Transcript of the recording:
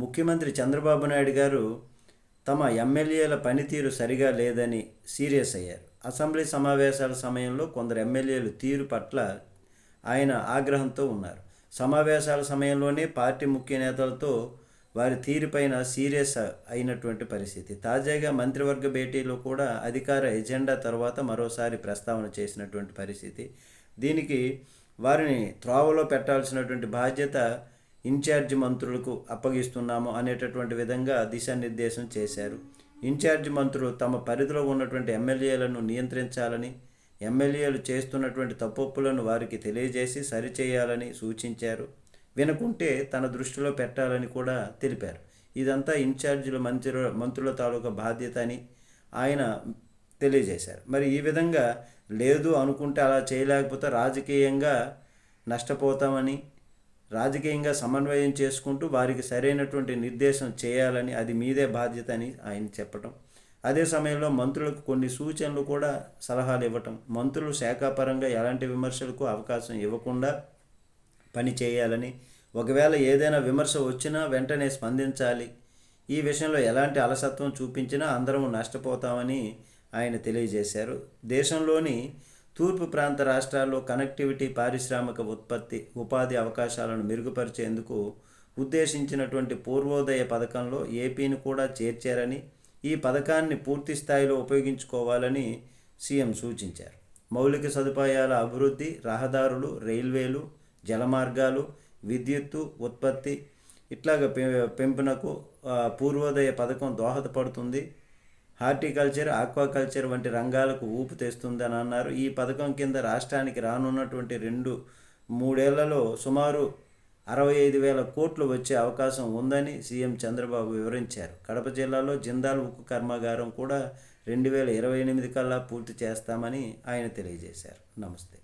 ముఖ్యమంత్రి చంద్రబాబు నాయుడు గారు తమ ఎమ్మెల్యేల పనితీరు సరిగా లేదని సీరియస్ అయ్యారు. అసెంబ్లీ సమావేశాల సమయంలో కొందరు ఎమ్మెల్యేలు తీరు పట్ల ఆయన ఆగ్రహంతో ఉన్నారు. సమావేశాల సమయంలోనే పార్టీ ముఖ్య నేతలతో వారి తీరుపైన సీరియస్ అయినటువంటి పరిస్థితి. తాజాగా మంత్రివర్గ భేటీలో కూడా అధికార ఎజెండా తర్వాత మరోసారి ప్రస్తావన చేసినటువంటి పరిస్థితి. దీనికి వారిని త్రోవలో పెట్టాల్సినటువంటి బాధ్యత ఇన్ఛార్జ్ మంత్రులకు అప్పగిస్తున్నాము అనేటటువంటి విధంగా దిశానిర్దేశం చేశారు. ఇన్ఛార్జ్ మంత్రులు తమ పరిధిలో ఉన్నటువంటి ఎమ్మెల్యేలను నియంత్రించాలని ఎమ్మెల్యేలు చేస్తున్నటువంటి తప్పులను వారికి తెలియజేసి సరిచేయాలని సూచించారు. వినకుంటే తన దృష్టిలో పెట్టాలని కూడా తెలిపారు. ఇదంతా ఇన్ఛార్జీల మంత్రుల మంత్రుల తాలూకా బాధ్యత అని ఆయన తెలియజేశారు. మరి ఈ విధంగా లేదు అనుకుంటే అలా చేయలేకపోతే రాజకీయంగా నష్టపోతామని రాజకీయంగా సమన్వయం చేసుకుంటూ వారికి సరైనటువంటి నిర్దేశం చేయాలని అది మీదే బాధ్యత అని ఆయన చెప్పటం. అదే సమయంలో మంత్రులకు కొన్ని సూచనలు కూడా సలహాలు ఇవ్వటం. మంత్రులు శాఖాపరంగా ఎలాంటి విమర్శలకు అవకాశం ఇవ్వకుండా పని చేయాలని ఒకవేళ ఏదైనా విమర్శ వచ్చినా వెంటనే స్పందించాలి. ఈ విషయంలో ఎలాంటి అలసత్వం చూపించినా అందరం నష్టపోతామని ఆయన తెలియజేశారు. దేశంలోని తూర్పు ప్రాంత రాష్ట్రాల్లో కనెక్టివిటీ పారిశ్రామిక ఉత్పత్తి ఉపాధి అవకాశాలను మెరుగుపరిచేందుకు ఉద్దేశించినటువంటి పూర్వోదయ పథకంలో ఏపీని కూడా చేర్చారని ఈ పథకాన్ని పూర్తి స్థాయిలో ఉపయోగించుకోవాలని సీఎం సూచించారు. మౌలిక సదుపాయాల అభివృద్ధి రహదారులు రైల్వేలు జలమార్గాలు విద్యుత్తు ఉత్పత్తి ఇట్లాగ పె పెంపునకు పూర్వోదయ పథకం దోహదపడుతుంది. హార్టికల్చర్ ఆక్వాకల్చర్ వంటి రంగాలకు ఊపు తెస్తుందని అన్నారు. ఈ పథకం కింద రాష్ట్రానికి రానున్నటువంటి రెండు మూడేళ్ళలో సుమారు అరవై ఐదు వేల కోట్లు వచ్చే అవకాశం ఉందని సీఎం చంద్రబాబు వివరించారు. కడప జిల్లాలో జిందాల్ ఉక్కు కర్మాగారం కూడా రెండు వేల ఇరవై ఎనిమిది కల్లా పూర్తి చేస్తామని ఆయన తెలియజేశారు. నమస్తే.